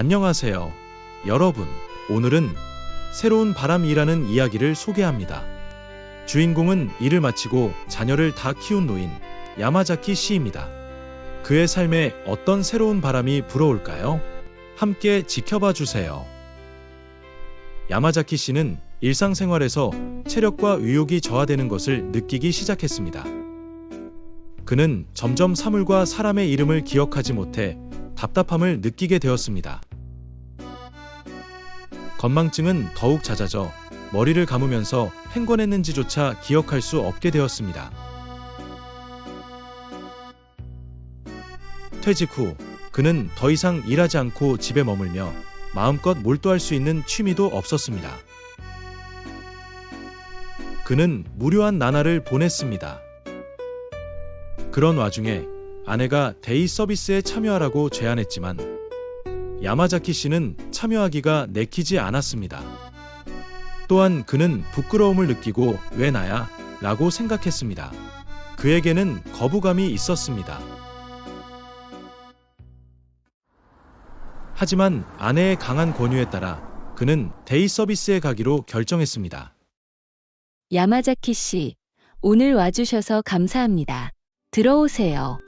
안녕하세요. 여러분, 오늘은 새로운 바람이라는 이야기를 소개합니다. 주인공은 일을 마치고 자녀를 다 키운 노인, 야마자키 씨입니다. 그의 삶에 어떤 새로운 바람이 불어올까요? 함께 지켜봐 주세요. 야마자키 씨는 일상생활에서 체력과 의욕이 저하되는 것을 느끼기 시작했습니다. 그는 점점 사물과 사람의 이름을 기억하지 못해 답답함을 느끼게 되었습니다. 건망증은 더욱 잦아져 머리를 감으면서 횡권했는지조차 기억할 수 없게 되었습니다. 퇴직 후 그는 더 이상 일하지 않고 집에 머물며 마음껏 몰두할 수 있는 취미도 없었습니다. 그는 무료한 나날을 보냈습니다. 그런 와중에 아내가 데이 서비스에 참여하라고 제안했지만 야마자키 씨는 참여하기가 내키지 않았습니다. 또한 그는 부끄러움을 느끼고 왜 나야? 라고 생각했습니다. 그에게는 거부감이 있었습니다. 하지만 아내의 강한 권유에 따라 그는 데이 서비스에 가기로 결정했습니다. 야마자키 씨, 오늘 와주셔서 감사합니다. 들어오세요.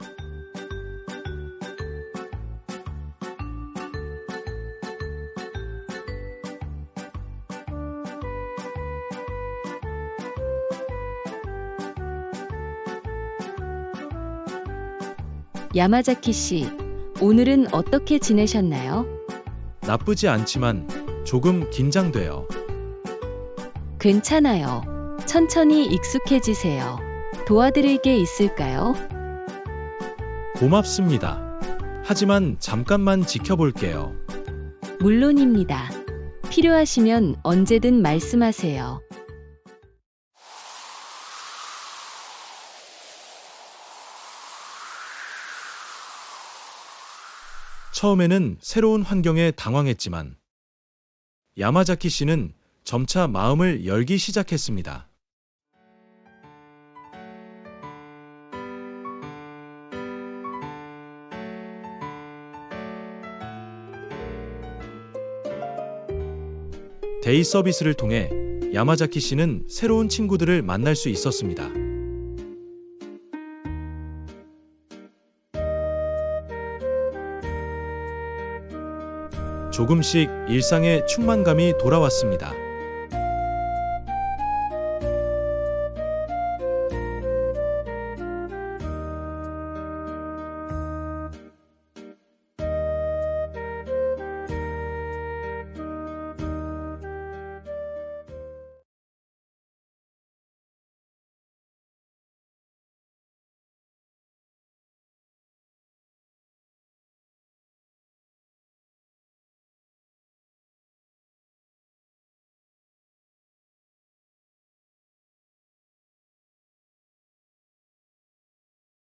야마자키 씨, 오늘은 어떻게 지내셨나요? 나쁘지 않지만 조금 긴장돼요. 괜찮아요. 천천히 익숙해지세요. 도와드릴 게 있을까요? 고맙습니다. 하지만 잠깐만 지켜볼게요. 물론입니다. 필요하시면 언제든 말씀하세요. 처음에는 새로운 환경에 당황했지만 야마자키 씨는 점차 마음을 열기 시작했습니다. 데이 서비스를 통해 야마자키 씨는 새로운 친구들을 만날 수 있었습니다. 조금씩 일상의 충만감이 돌아왔습니다.